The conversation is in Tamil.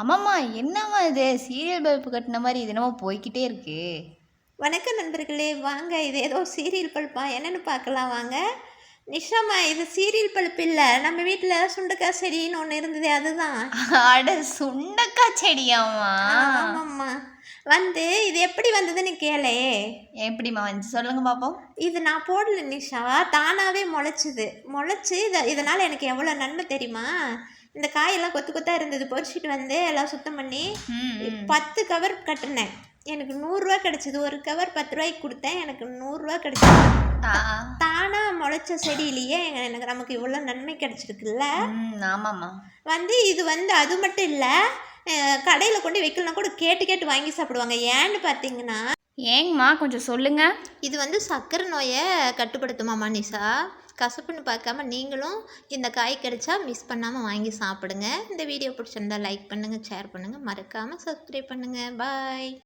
ஆமாம்மா என்னம்மா இது? சீரியல் பல்பு கட்டின மாதிரி இது என்னமோ போய்க்கிட்டே இருக்கு. வணக்கம் நண்பர்களே வாங்க இது ஏதோ சீரியல் பல்பா என்னன்னு பார்க்கலாம் வாங்க. நிஷாம்மா இது சீரியல் பல்ப் இல்லை. நம்ம வீட்டில் சுண்டக்காய் செடின்னு ஒன்று இருந்தது அதுதான். அட சுண்டக்காய் செடியாம்மா. ஆமாம்மா. வந்து இது எப்படி வந்ததுன்னு கேளே. எப்படிம்மா வந்துச்சு சொல்லுங்க பாப்போம். இது நான் போடல நிஷா. தானாகவே முளைச்சிது. முளைச்சி இதை இதனால் எனக்கு எவ்வளோ நன்மை தெரியுமா? இந்த காயெல்லாம் கொத்து கொத்தாக இருந்தது. பொறிச்சிட்டு வந்து எல்லாம் சுத்தம் பண்ணி. பத்து கவர் கட்டினேன். எனக்கு நூறுரூவா கிடச்சிது. ஒரு கவர் பத்து ரூபாய்க்கு கொடுத்தேன். எனக்கு நூறுரூவா கிடச்சிது. தானாக முளைச்ச செடியிலேயே எனக்கு நமக்கு இவ்வளோ நன்மை கிடச்சிருக்குல்ல? ஆமாம்மா. வந்து இது வந்து அது மட்டும் இல்லை கடையில் கொண்டு வைக்கலாம் கூட கேட்டு கேட்டு வாங்கி சாப்பிடுவாங்க. ஏன்னு பார்த்தீங்கன்னா ஏங்கம்மா கொஞ்சம் சொல்லுங்க. இது வந்து சர்க்கரை நோயை கட்டுப்படுத்துமாம்மா நிஷா. கசப்புன்னு பார்க்காம நீங்களும் இந்த காய் கிடைச்சா மிஸ் பண்ணாமல் வாங்கி சாப்பிடுங்க. இந்த வீடியோ பிடிச்சிருந்தா லைக் பண்ணுங்கள் ஷேர் பண்ணுங்கள் மறக்காமல் சப்ஸ்கிரைப் பண்ணுங்கள் பாய்